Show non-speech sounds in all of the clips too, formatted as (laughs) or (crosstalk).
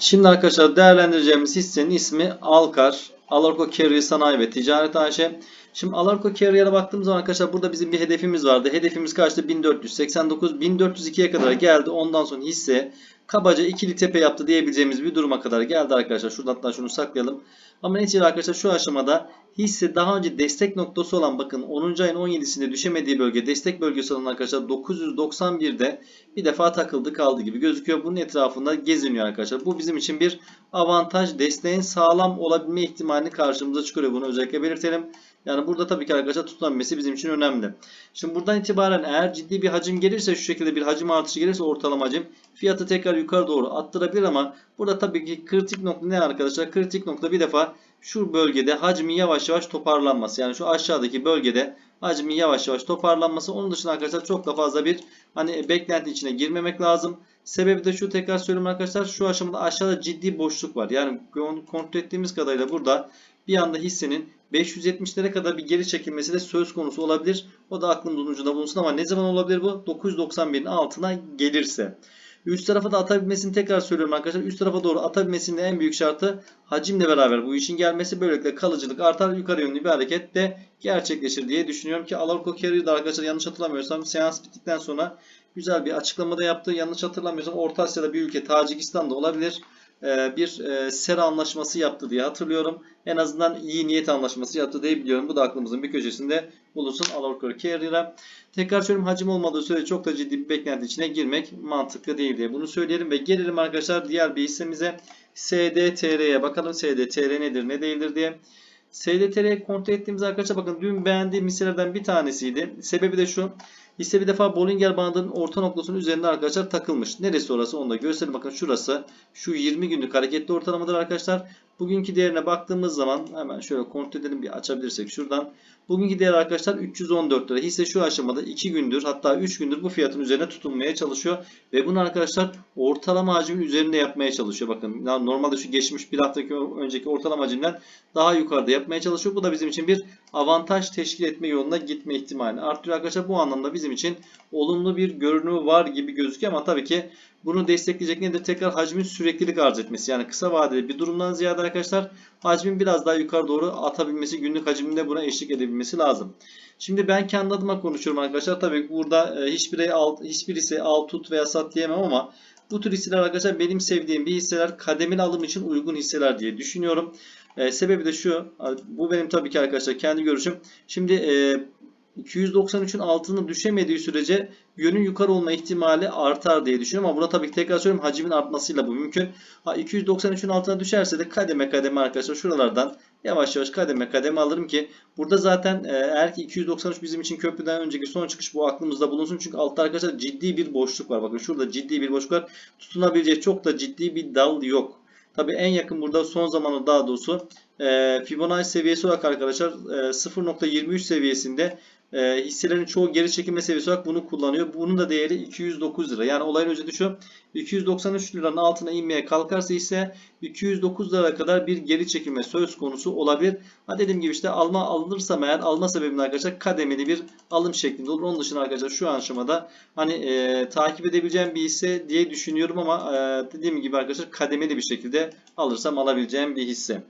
Şimdi arkadaşlar değerlendireceğimiz hissenin ismi Alkar. Alarko Carrier Sanayi ve Ticaret AŞ. Şimdi Alarko Carrier'a baktığımız zaman arkadaşlar burada bizim bir hedefimiz vardı. Hedefimiz kaçtı? 1489. 1402'ye kadar geldi. Ondan sonra hisse kabaca ikili tepe yaptı diyebileceğimiz bir duruma kadar geldi arkadaşlar. Şuradan hatta şunu saklayalım. Ama neticede arkadaşlar şu aşamada hisse daha önce destek noktası olan bakın 10. ayın 17'sinde düşemediği bölge destek bölgesi olan arkadaşlar 991'de bir defa takıldı kaldı gibi gözüküyor. Bunun etrafında geziniyor arkadaşlar. Bu bizim için bir avantaj. Desteğin sağlam olabilme ihtimalini karşımıza çıkarıyor. Bunu özellikle belirtelim. Yani burada tabii ki arkadaşlar tutunabilmesi bizim için önemli. Şimdi buradan itibaren eğer ciddi bir hacim gelirse şu şekilde bir hacim artışı gelirse ortalama hacim fiyatı tekrar yukarı doğru attırabilir ama burada tabii ki kritik nokta ne arkadaşlar? Kritik nokta bir defa şu bölgede hacmin yavaş yavaş toparlanması. Yani şu aşağıdaki bölgede hacmin yavaş yavaş toparlanması. Onun dışında arkadaşlar çok da fazla bir hani beklenti içine girmemek lazım. Sebebi de şu tekrar söylüyorum arkadaşlar. Şu aşamada aşağıda ciddi boşluk var. Yani kontrol ettiğimiz kadarıyla burada bir anda hissenin 570'lere kadar bir geri çekilmesi de söz konusu olabilir. O da aklımızın ucunda bulunsun ama ne zaman olabilir bu? 991'in altına gelirse. Üst tarafa da atabilmesini tekrar söylüyorum arkadaşlar. Üst tarafa doğru atabilmesinin en büyük şartı hacimle beraber bu işin gelmesi. Böylelikle kalıcılık artar. Yukarı yönlü bir hareket de gerçekleşir diye düşünüyorum ki Alarko Carrier'da arkadaşlar yanlış hatırlamıyorsam seans bittikten sonra güzel bir açıklamada yaptı. Yanlış hatırlamıyorsam Orta Asya'da bir ülke Tacikistan'da olabilir bir e, sera anlaşması yaptı diye hatırlıyorum. En azından iyi niyet anlaşması yaptı diye biliyorum. Bu da aklımızın bir köşesinde bulunsun Alorco Carrier'a. Tekrar söylüyorum hacim olmadığı sürece çok da ciddi bir beklenti içine girmek mantıklı değil diye bunu söyleyelim. Ve gelelim arkadaşlar diğer bir hissemize SDTR'ye bakalım. SDTR nedir ne değildir diye. SDTR'ye kontrol ettiğimiz arkadaşlar bakın dün beğendiğim hisselerden bir tanesiydi. Sebebi de şu. Hisse bir defa Bollinger bandının orta noktasının üzerinde arkadaşlar takılmış. Neresi orası onu da gösterelim. Bakın şurası. Şu 20 günlük hareketli ortalamadır arkadaşlar. Bugünkü değerine baktığımız zaman hemen şöyle kontrol edelim bir açabilirsek şuradan. Bugünkü değer arkadaşlar 314 lira. Hisse şu aşamada 2 gündür hatta 3 gündür bu fiyatın üzerine tutunmaya çalışıyor. Ve bunu arkadaşlar ortalama hacmin üzerinde yapmaya çalışıyor. Bakın normalde şu geçmiş bir haftaki önceki ortalama hacimden daha yukarıda yapmaya çalışıyor. Bu da bizim için bir avantaj teşkil etme yoluna gitme ihtimali artırıyor arkadaşlar. Bu anlamda bizim için olumlu bir görünümü var gibi gözüküyor ama tabii ki bunu destekleyecek nedir? Tekrar hacmin süreklilik arz etmesi. Yani kısa vadeli bir durumdan ziyade arkadaşlar hacmin biraz daha yukarı doğru atabilmesi, günlük hacminde buna eşlik edebilmesi lazım. Şimdi ben kendi adıma konuşuyorum arkadaşlar. Tabii burada e, hiçbir alt, hiçbirisi al tut veya sat diyemem ama bu tür hisseler arkadaşlar benim sevdiğim bir hisseler kademeli alım için uygun hisseler diye düşünüyorum. E, sebebi de şu. Bu benim tabii ki arkadaşlar kendi görüşüm. Şimdi e, 293'ün altına düşemediği sürece yönün yukarı olma ihtimali artar diye düşünüyorum. Ama buna tabii ki tekrar söylüyorum hacmin artmasıyla bu mümkün. Ha 293'ün altına düşerse de kademe kademe arkadaşlar şuralardan yavaş yavaş kademe kademe alırım ki burada zaten e, eğer ki 293 bizim için köprüden önceki son çıkış bu aklımızda bulunsun. Çünkü altta arkadaşlar ciddi bir boşluk var. Bakın şurada ciddi bir boşluk var. Tutunabilecek çok da ciddi bir dal yok. Tabi en yakın burada son zamanı daha doğrusu e, Fibonacci seviyesi olarak arkadaşlar e, 0.23 seviyesinde e, hisselerin çoğu geri çekilme seviyesi olarak bunu kullanıyor. Bunun da değeri 209 lira. Yani olayın özeti şu. 293 liranın altına inmeye kalkarsa ise 209 lira kadar bir geri çekilme söz konusu olabilir. Ha dediğim gibi işte alma alınırsam eğer alma sebebim arkadaşlar kademeli bir alım şeklinde olur. Onun dışında arkadaşlar şu aşamada hani e, takip edebileceğim bir hisse diye düşünüyorum ama e, dediğim gibi arkadaşlar kademeli bir şekilde alırsam alabileceğim bir hisse.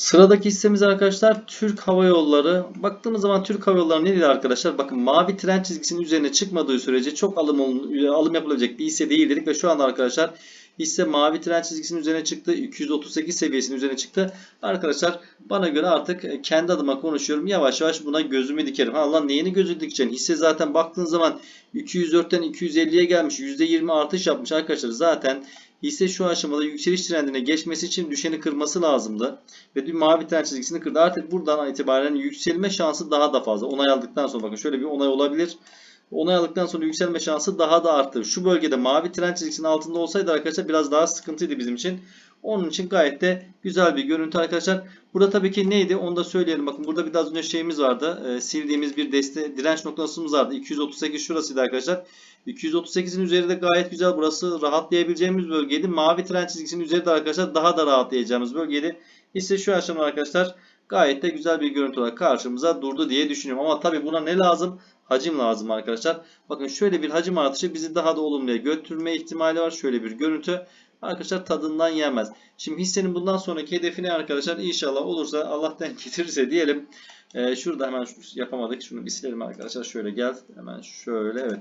Sıradaki hissemiz arkadaşlar Türk Hava Yolları. Baktığımız zaman Türk Hava Yolları nedir arkadaşlar? Bakın mavi tren çizgisinin üzerine çıkmadığı sürece çok alım, alım yapılabilecek bir hisse değil dedik ve şu anda arkadaşlar hisse mavi tren çizgisinin üzerine çıktı. 238 seviyesinin üzerine çıktı. Arkadaşlar bana göre artık kendi adıma konuşuyorum. Yavaş yavaş buna gözümü dikerim. Allah neyini gözü dikeceksin? Hisse zaten baktığın zaman 204'ten 250'ye gelmiş. %20 artış yapmış arkadaşlar. Zaten Hisse şu aşamada yükseliş trendine geçmesi için düşeni kırması lazımdı. Ve bir mavi trend çizgisini kırdı. Artık buradan itibaren yükselme şansı daha da fazla. Onay aldıktan sonra bakın şöyle bir onay olabilir. Onay aldıktan sonra yükselme şansı daha da arttı. Şu bölgede mavi trend çizgisinin altında olsaydı arkadaşlar biraz daha sıkıntıydı bizim için. Onun için gayet de güzel bir görüntü arkadaşlar. Burada tabii ki neydi onu da söyleyelim. Bakın burada bir daha önce şeyimiz vardı. E, sildiğimiz bir deste direnç noktasımız vardı. 238 şurasıydı arkadaşlar. 238'in üzeri de gayet güzel. Burası rahatlayabileceğimiz bölgeydi. Mavi tren çizgisinin üzeri de arkadaşlar daha da rahatlayacağımız bölgeydi. İşte şu aşamada arkadaşlar gayet de güzel bir görüntü olarak karşımıza durdu diye düşünüyorum. Ama tabii buna ne lazım? hacim lazım arkadaşlar. Bakın şöyle bir hacim artışı bizi daha da olumluya götürme ihtimali var. Şöyle bir görüntü. Arkadaşlar tadından yenmez. Şimdi hissenin bundan sonraki hedefi ne arkadaşlar? İnşallah olursa Allah'tan (laughs) getirirse diyelim. Ee, şurada hemen yapamadık. Şunu bir silelim arkadaşlar. Şöyle gel. Hemen şöyle evet.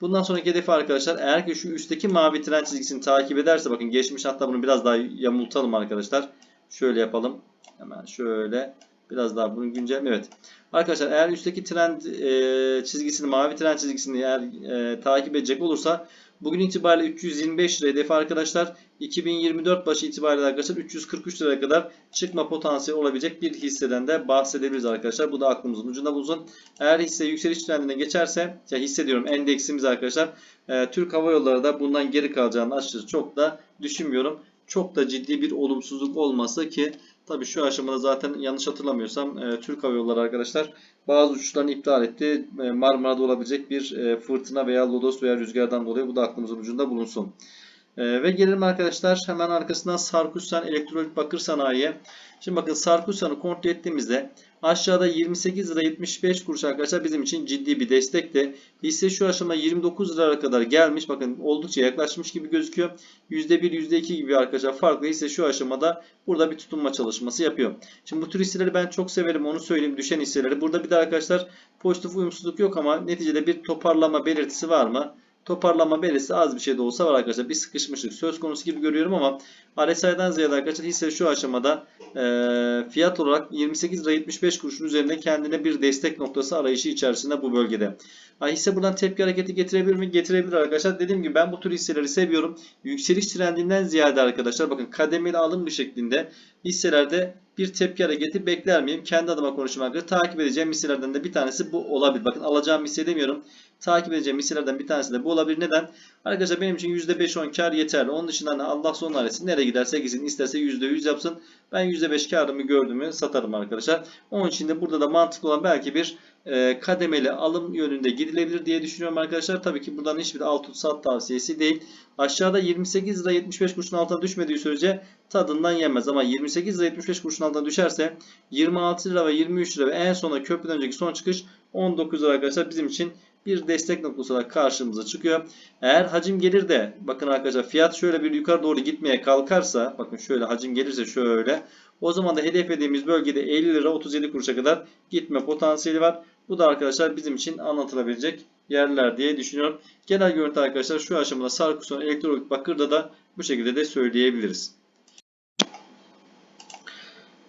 Bundan sonraki hedefi arkadaşlar eğer ki şu üstteki mavi tren çizgisini takip ederse bakın geçmiş hatta bunu biraz daha yamultalım arkadaşlar. Şöyle yapalım. Hemen şöyle biraz daha bunu güncel evet. Arkadaşlar eğer üstteki trend e, çizgisini mavi tren çizgisini eğer e, takip edecek olursa bugün itibariyle 325 lira hedefi arkadaşlar 2024 başı itibariyle arkadaşlar 343 liraya kadar çıkma potansiyeli olabilecek bir hisseden de bahsedebiliriz arkadaşlar. Bu da aklımızın ucunda bulunsun. Eğer hisse yükseliş trendine geçerse ya hisse diyorum endeksimiz arkadaşlar e, Türk Hava Yolları da bundan geri kalacağını açıkçası çok da düşünmüyorum. Çok da ciddi bir olumsuzluk olmasa ki Tabi şu aşamada zaten yanlış hatırlamıyorsam e, Türk Hava Yolları arkadaşlar bazı uçuşlarını iptal etti. E, Marmara'da olabilecek bir e, fırtına veya lodos veya rüzgardan dolayı bu da aklımızın ucunda bulunsun. E, ve gelelim arkadaşlar hemen arkasından Sarkisyan Elektrolit Bakır Sanayi'ye. Şimdi bakın Sarkisyan'ı kontrol ettiğimizde aşağıda 28 lira 75 kuruş arkadaşlar bizim için ciddi bir destekti. Hisse şu aşama 29 liraya kadar gelmiş. Bakın oldukça yaklaşmış gibi gözüküyor. %1 %2 gibi arkadaşlar farklı hisse şu aşamada burada bir tutunma çalışması yapıyor. Şimdi bu tür hisseleri ben çok severim onu söyleyeyim düşen hisseleri. Burada bir de arkadaşlar pozitif uyumsuzluk yok ama neticede bir toparlama belirtisi var mı? Toparlama belirtisi az bir şey de olsa var arkadaşlar. Bir sıkışmışlık söz konusu gibi görüyorum ama RSI'den ziyade arkadaşlar hisse şu aşamada e, fiyat olarak 28 lira 75 kuruşun üzerinde kendine bir destek noktası arayışı içerisinde bu bölgede. Ha, hisse buradan tepki hareketi getirebilir mi? Getirebilir arkadaşlar. Dediğim gibi ben bu tür hisseleri seviyorum. Yükseliş trendinden ziyade arkadaşlar bakın kademeli alım bir şeklinde hisselerde bir tepki hareketi bekler miyim? Kendi adıma konuşmak arkadaşlar. Takip edeceğim hisselerden de bir tanesi bu olabilir. Bakın alacağım hisse demiyorum. Takip edeceğim hisselerden bir tanesi de bu olabilir. Neden? Arkadaşlar benim için %5-10 kar yeterli. Onun dışında hani Allah son etsin. Nereye giderse gitsin. isterse %100 yapsın. Ben %5 karımı gördüğümü satarım arkadaşlar. Onun için de burada da mantıklı olan belki bir e, kademeli alım yönünde gidilebilir diye düşünüyorum arkadaşlar. Tabii ki buradan hiçbir alt tut sat tavsiyesi değil. Aşağıda 28 lira 75 kuruşun altına düşmediği sürece tadından yenmez. Ama 28 lira 75 kuruşun altına düşerse 26 lira ve 23 lira ve en sona köprüden önceki son çıkış 19 lira arkadaşlar bizim için bir destek noktası olarak karşımıza çıkıyor. Eğer hacim gelir de bakın arkadaşlar fiyat şöyle bir yukarı doğru gitmeye kalkarsa bakın şöyle hacim gelirse şöyle o zaman da hedeflediğimiz bölgede 50 lira 37 kuruşa kadar gitme potansiyeli var. Bu da arkadaşlar bizim için anlatılabilecek yerler diye düşünüyorum. Genel görüntü arkadaşlar şu aşamada Sarkuson elektronik bakırda da bu şekilde de söyleyebiliriz.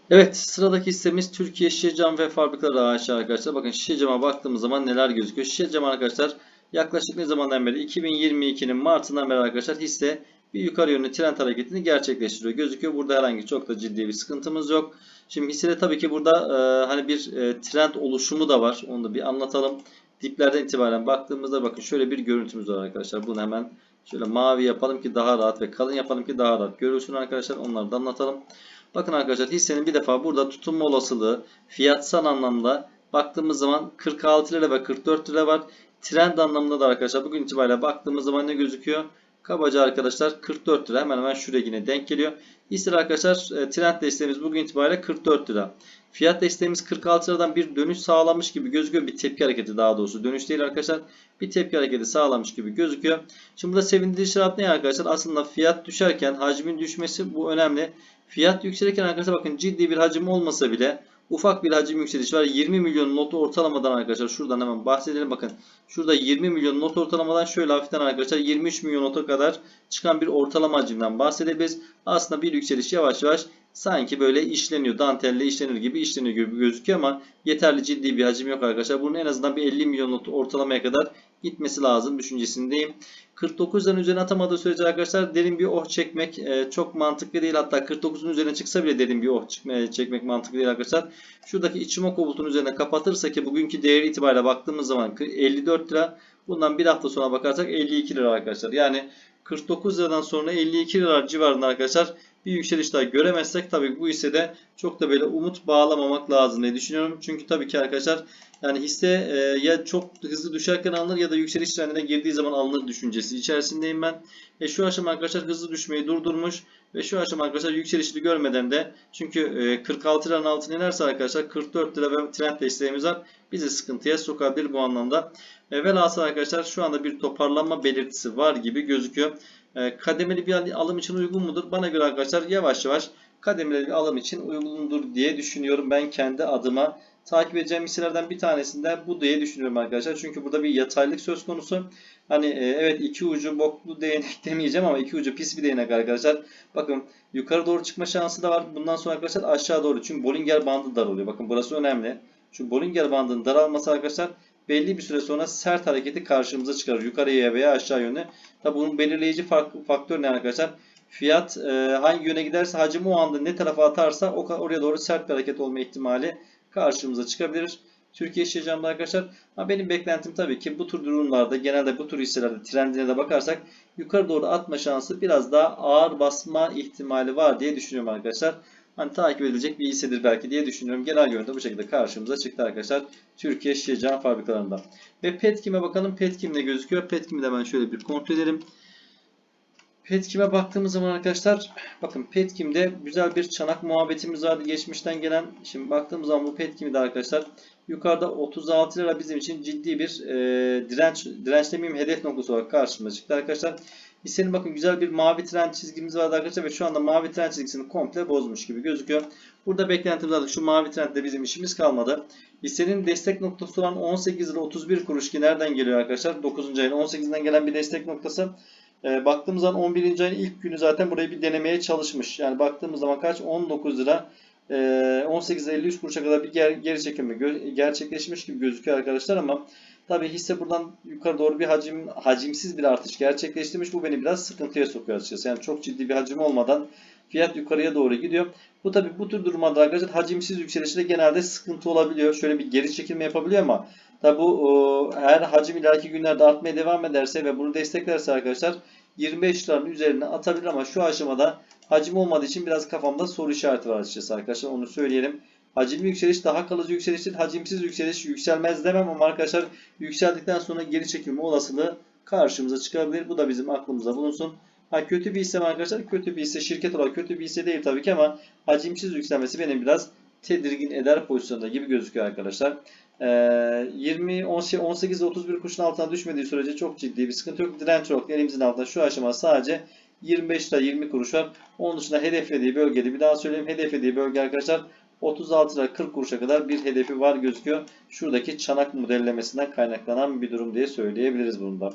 Evet sıradaki hissemiz Türkiye Şişe Cam ve Fabrikaları AŞ arkadaşlar. Bakın şişe cama baktığımız zaman neler gözüküyor. Şişe cam arkadaşlar yaklaşık ne zamandan beri 2022'nin Mart'ından beri arkadaşlar hisse bir yukarı yönlü trend hareketini gerçekleştiriyor. Gözüküyor. Burada herhangi çok da ciddi bir sıkıntımız yok. Şimdi hissede tabii ki burada e, hani bir e, trend oluşumu da var. Onu da bir anlatalım. Diplerden itibaren baktığımızda bakın şöyle bir görüntümüz var arkadaşlar. Bunu hemen şöyle mavi yapalım ki daha rahat ve kalın yapalım ki daha rahat görülsün arkadaşlar. Onları da anlatalım. Bakın arkadaşlar hissenin bir defa burada tutunma olasılığı fiyatsal anlamda baktığımız zaman 46 lira ve 44 lira var. Trend anlamında da arkadaşlar bugün itibariyle baktığımız zaman ne gözüküyor? Kabaca arkadaşlar 44 lira hemen hemen şuraya yine denk geliyor. Hisseler arkadaşlar e, trend desteğimiz bugün itibariyle 44 lira. Fiyat desteğimiz 46 liradan bir dönüş sağlamış gibi gözüküyor. Bir tepki hareketi daha doğrusu. Dönüş değil arkadaşlar. Bir tepki hareketi sağlamış gibi gözüküyor. Şimdi burada sevindirici şarap ne arkadaşlar? Aslında fiyat düşerken hacmin düşmesi bu önemli. Fiyat yükselirken arkadaşlar bakın ciddi bir hacim olmasa bile ufak bir hacim yükselişi var. 20 milyon not ortalamadan arkadaşlar şuradan hemen bahsedelim. Bakın şurada 20 milyon not ortalamadan şöyle hafiften arkadaşlar 23 milyon nota kadar çıkan bir ortalama hacimden bahsedebiliriz. Aslında bir yükseliş yavaş yavaş sanki böyle işleniyor. Dantelle işlenir gibi işleniyor gibi gözüküyor ama yeterli ciddi bir hacim yok arkadaşlar. Bunun en azından bir 50 milyon not ortalamaya kadar gitmesi lazım düşüncesindeyim. 49'dan üzerine atamadığı sürece arkadaşlar derin bir oh çekmek e, çok mantıklı değil. Hatta 49'un üzerine çıksa bile derin bir oh çekmek mantıklı değil arkadaşlar. Şuradaki içimo bulutun üzerine kapatırsa ki bugünkü değeri itibariyle baktığımız zaman 54 lira. Bundan bir hafta sonra bakarsak 52 lira arkadaşlar. Yani 49 liradan sonra 52 lira civarında arkadaşlar bir yükseliş daha göremezsek tabii bu hissede çok da böyle umut bağlamamak lazım diye düşünüyorum. Çünkü tabii ki arkadaşlar yani hisse e, ya çok hızlı düşerken alınır ya da yükseliş trendine girdiği zaman alınır düşüncesi içerisindeyim ben. E şu aşama arkadaşlar hızlı düşmeyi durdurmuş ve şu aşama arkadaşlar yükselişini görmeden de çünkü e, 46 liranın altına inerse arkadaşlar 44 lira ve trend desteğimiz var. Bizi sıkıntıya sokabilir bu anlamda. E, velhasıl arkadaşlar şu anda bir toparlanma belirtisi var gibi gözüküyor. E, kademeli bir alım için uygun mudur? Bana göre arkadaşlar yavaş yavaş kademeli bir alım için uygundur diye düşünüyorum ben kendi adıma. Takip edeceğim hisselerden bir tanesinde bu diye düşünüyorum arkadaşlar. Çünkü burada bir yataylık söz konusu. Hani e, evet iki ucu boklu değnek (laughs) demeyeceğim ama iki ucu pis bir değnek arkadaşlar. Bakın yukarı doğru çıkma şansı da var. Bundan sonra arkadaşlar aşağı doğru. Çünkü Bollinger bandı dar oluyor. Bakın burası önemli. Şu Bollinger bandının daralması arkadaşlar belli bir süre sonra sert hareketi karşımıza çıkarır. Yukarıya veya aşağı yöne. Tabi bunun belirleyici faktör ne arkadaşlar? Fiyat e, hangi yöne giderse hacim o anda ne tarafa atarsa o oraya doğru sert bir hareket olma ihtimali karşımıza çıkabilir. Türkiye Cam'da arkadaşlar. Ha benim beklentim tabii ki bu tür durumlarda genelde bu tür hisselerde trendine de bakarsak yukarı doğru atma şansı biraz daha ağır basma ihtimali var diye düşünüyorum arkadaşlar. Hani takip edilecek bir hissedir belki diye düşünüyorum. Genel görüntü bu şekilde karşımıza çıktı arkadaşlar. Türkiye Şişe Cam fabrikalarında. Ve Petkim'e bakalım. Petkim ne gözüküyor? Petkim'i de ben şöyle bir kontrol edelim. Petkim'e baktığımız zaman arkadaşlar bakın Petkim'de güzel bir çanak muhabbetimiz vardı geçmişten gelen. Şimdi baktığımız zaman bu Petkim'de arkadaşlar yukarıda 36 lira bizim için ciddi bir e, direnç direnç demeyeyim hedef noktası olarak karşımıza çıktı arkadaşlar. Hissenin bakın güzel bir mavi trend çizgimiz vardı arkadaşlar ve şu anda mavi trend çizgisini komple bozmuş gibi gözüküyor. Burada beklentimiz vardı. Şu mavi trendde bizim işimiz kalmadı. Hissenin destek noktası olan 18 lira 31 kuruş ki nereden geliyor arkadaşlar? 9. ayın 18'inden gelen bir destek noktası. E, baktığımız zaman 11. ayın ilk günü zaten burayı bir denemeye çalışmış. Yani baktığımız zaman kaç? 19 lira. E, 18 lira 53 kuruşa kadar bir ger geri çekilme gerçekleşmiş gibi gözüküyor arkadaşlar ama tabi hisse buradan yukarı doğru bir hacim hacimsiz bir artış gerçekleştirmiş. Bu beni biraz sıkıntıya sokuyor açıkçası. Yani çok ciddi bir hacim olmadan fiyat yukarıya doğru gidiyor. Bu tabi bu tür durumlarda arkadaşlar hacimsiz yükselişte genelde sıkıntı olabiliyor. Şöyle bir geri çekilme yapabiliyor ama tabi bu eğer hacim ileriki günlerde artmaya devam ederse ve bunu desteklerse arkadaşlar 25 liranın üzerine atabilir ama şu aşamada hacim olmadığı için biraz kafamda soru işareti var açıkçası arkadaşlar onu söyleyelim. Hacimli yükseliş daha kalıcı yükseliştir. Hacimsiz yükseliş yükselmez demem ama arkadaşlar yükseldikten sonra geri çekilme olasılığı karşımıza çıkabilir. Bu da bizim aklımıza bulunsun. Ha kötü bir hisse arkadaşlar? Kötü bir hisse. Şirket olarak kötü bir hisse değil tabii ki ama hacimsiz yükselmesi beni biraz tedirgin eder pozisyonda gibi gözüküyor arkadaşlar. Ee, 20 18 31 kuruşun altına düşmediği sürece çok ciddi bir sıkıntı yok. Direnç yok. Elimizin altında şu aşama sadece 25 lira 20 kuruş var. Onun dışında hedeflediği bölgede bir daha söyleyeyim. Hedeflediği bölge arkadaşlar 36 lira 40 kuruşa kadar bir hedefi var gözüküyor. Şuradaki çanak modellemesinden kaynaklanan bir durum diye söyleyebiliriz bunda.